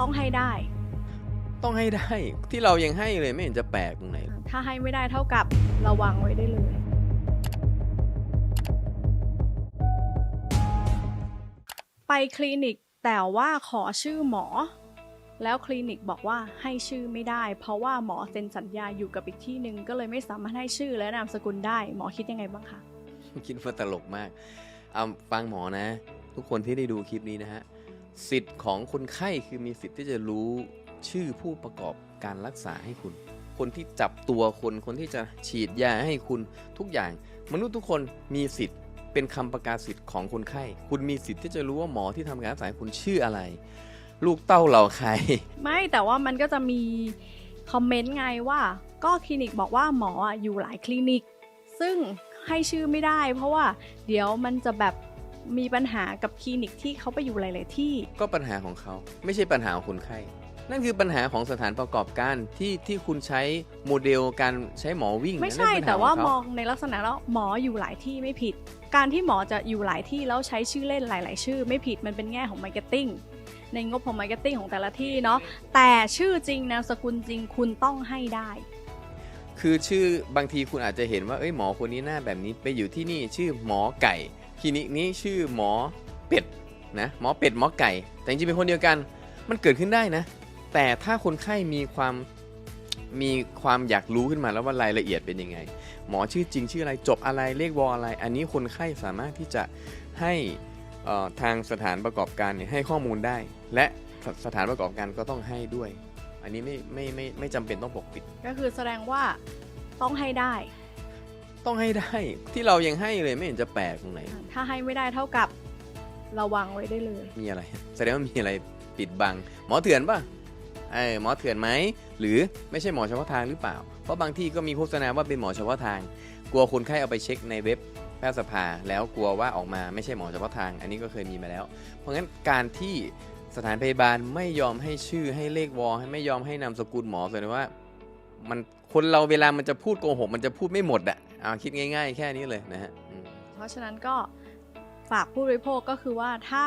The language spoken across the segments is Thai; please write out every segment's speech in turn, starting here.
ต้องให้ได้ ต้องให้ได้ที่เรายังให้เลยไม่เห็นจะแปลกตรงไหน ถ้าให้ไม่ได้เท่ากับระวังไว้ได้เลยไปคลินิกแต่ว่าขอชื่อหมอ แล้วคลินิกบอกว่าให้ชื่อไม่ได้ เพราะว่าหมอเซ็นสัญญาอยู่กับอีกที่หนึ่งก็เลยไม่สามารถให้ชื่อและนามสกุลได้ หมอคิดยังไงบ้างคะคิดว่าตลกมากเอาฟังหมอนะ ทุกคนที่ได้ดูคลิปนี้นะฮะ สิทธิ์ของคนไข้คือมีสิทธิ์ที่จะรู้ชื่อผู้ประกอบการรักษาให้คุณ คนที่จับตัวคนคนที่จะฉีดยาให้คุณทุกอย่าง มนุษย์ทุกคนมีสิทธิ์เป็นคำประกาศสิทธิ์ของคนไข้ คุณมีสิทธิ์ที่จะรู้ว่าหมอที่ทำการรักษาคุณชื่ออะไร ลูกเต้าเหล่าใคร ไม่แต่ว่ามันก็จะมีคอมเมนต์ไงว่าก็คลินิกบอกว่าหมออยู่หลายคลินิก ซึ่งให้ชื่อไม่ได้ เพราะว่าเดี๋ยวมันจะแบบ มีปัญหากับคลินิกที่เขาไปอยู่หลาย ๆ ที่ ก็ปัญหาของเขาไม่ใช่ปัญหาของคนไข้ นั่นคือปัญหาของสถานประกอบการที่ที่คุณใช้โมเดลการใช้หมอวิ่งไม่ใช่นั่นเป็นปัญหแต่ว่าขงเขมองในลักษณะแล้วหมออยู่หลายที่ไม่ผิด การที่หมอจะอยู่หลายที่แล้วใช้ชื่อเล่นหลาย ๆ ชื่อ ไม่ผิดมันเป็นแง่ของมาร์เก็ตติ้งในงบของมาร์เก็ตติ้งของแต่ละที่เนาะแต่ชื่อจริงนามสกุลจริงคุณต้องให้ได้ คือชื่อบางทีคุณอาจจะเห็นว่าเอ้ยหมอคนนี้หน้าแบบนี้ไปอยู่ที่นี่ชื่อหมอไก่คลินิกนี้ชื่อหมอเป็ดนะหมอเป็ดหมอไก่ แต่จริงๆเป็นคนเดียวกันมันเกิดขึ้นได้นะ แต่ถ้าคนไข้มีความมีความอยากรู้ขึ้นมาแล้วว่ารายละเอียดเป็นยังไง หมอชื่อจริงชื่ออะไรจบอะไรเลขวออะไร อันนี้คนไข้สามารถที่จะให้ทางสถานประกอบการเนี่ยให้ข้อมูลได้ และสถานประกอบการก็ต้องให้ด้วย อันนี้ไม่ไม่ไม่ไม่จำเป็นต้องปกปิด ก็คือแสดงว่าต้องให้ได้ ต้องให้ได้ที่เรายังให้เลยไม่เห็นจะแปลกตรงไหน ถ้าให้ไม่ได้เท่ากับระวังไว้ได้เลย มีอะไร แสดงว่ามีอะไรปิดบัง หมอเถื่อนป่ะเออหมอเถื่อนไหมหรือไม่ใช่หมอเฉพาะทางหรือเปล่า เพราะบางที่ก็มีโฆษณาว่าเป็นหมอเฉพาะทาง กลัวคนไข้เอาไปเช็คในเว็บแพทยสภา แล้วกลัวว่าออกมาไม่ใช่หมอเฉพาะทาง อันนี้ก็เคยมีมาแล้ว เพราะงั้นการที่ สถานพยาบาลไม่ยอมให้ชื่อให้เลขวอให้ไม่ยอมให้นามสกุลหมอแสดงว่า มันคนเราเวลามันจะพูดโกหกมันจะพูดไม่หมดอะเอาคิดง่าย ๆ แค่นี้เลยนะฮะอืมเพราะฉะนั้นก็ฝากผู้บริโภคก็คือว่าถ้า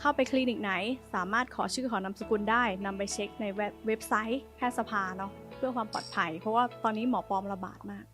เข้าไปคลินิกไหน สามารถขอชื่อขอนามสกุลได้นำไปเช็คในเว็บเว็บไซต์แพทยสภาเนาะเพื่อความปลอดภัย เพราะว่าตอนนี้หมอปลอมระบาดมาก